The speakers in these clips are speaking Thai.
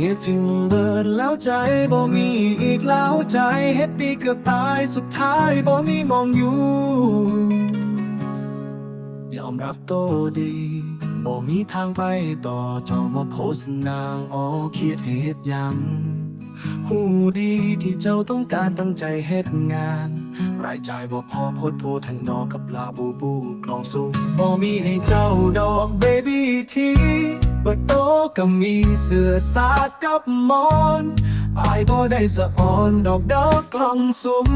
เฮ็ดถึงเบิดแล้วใจบ่มีอีกแล้วใจเฮ็ดปีเกือบตายสุดท้ายบ่มีมองอยู่ยอมรับโตวดีบ่มีทางไปต่อเจ้ามาโพสนางออคิดเหตุยังหูดีที่เจ้าต้องการตั้งใจเฮ็ดงาน รายจ่ายบ่พอพดโพทันดอกกับลาบูบูกลองสูงบ่มีให้เจ้าดอกเบบี้ทีเปิดโตะก็มีเสื้อสาดกับมอนอายบ่ได้สะอ่อนดอกเด้อกลองสุ่ม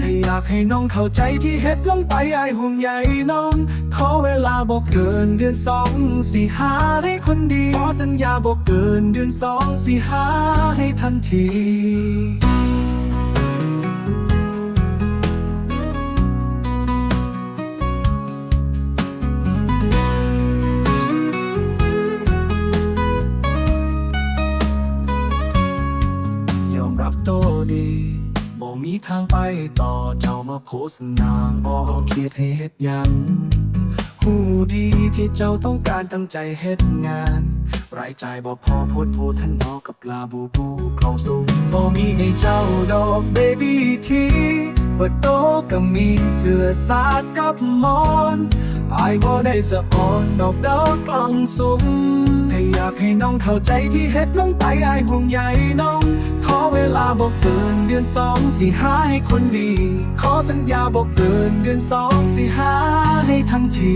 ถ้าอยากให้น้องเข้าใจที่เฮ็ดลงไปอายห่วงใยน้อง ขอเวลาบ่เกินเดือนสองสี่หาได้คนดี ขอสัญญาบ่เกินเดือนสองสี่หาให้ทันที ทางไปต่อเจ้ามาโพสนางบ่คิดให้เฮ็ดยังหูดีที่เจ้าต้องการตั้งใจเฮ็ดงาน รายจ่ายบ่พอโพดโพทันดอกกับลาบูบูคลองสูงบ่มีให้เจ้าดอกเบบี้ทีเปิดโตะก็มีเสื้อสาดกับมอนอายบ่ได้สะออนดอกดอกกลองสูงแต่อยากให้น้องเข้าใจที่เฮ็ดลงไปอายห่วงใยน้อง ขอเวลาบอกเกินเดือนสองสี่หาให้คนดี ขอสัญญาบอกเกินเดือนสองสี่หาให้ทันที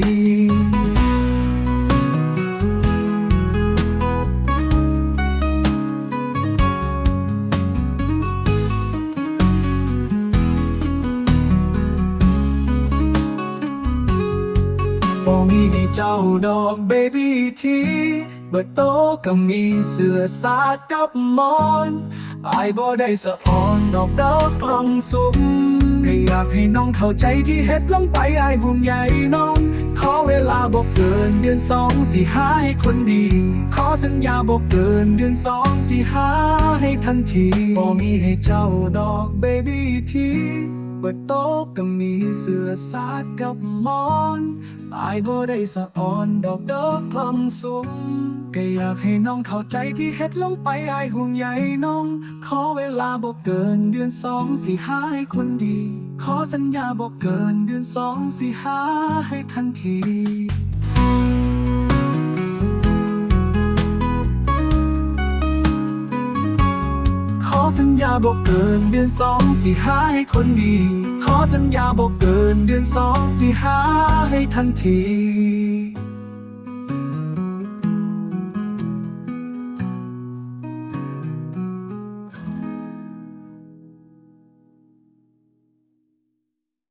บ่มีให้เจ้าดอกเบบี้ทีเบิดโตก็มีเสื้อสาดกับหมอนอายบ่ได้สะอ่อนดอกดอกกลองสุ่มก็อยากให้น้องเข้าใจที่เฮ็ดลงไปอายห่วงใยน้อง ขอเวลาบอกเกินเดือนสองสี่ห้าให้คนดี ขอสัญญาบอกเกินเดือนสองสี่ห้าให้ทันทีบ่มีให้เจ้าดอกเบบี้ทีเปิดโต๊ะก็มีเสื้อสาดกับหมอน อายบ่ได้สะอ่อนดอกเด้อกลำสูงก็อยากให้น้องเข้าใจที่เฮ็ดลงไปอายห่วงใยน้อง ขอเวลาบ่เกินเดือนสองสี่หาให้คนดี ขอสัญญาบ่เกินเดือนสองสี่ห้าให้ทันที บอกเกินเดือนสองสี่หาให้คนดี ขอสัญญาบอกเกินเดือนสองสี่หาให้ทันที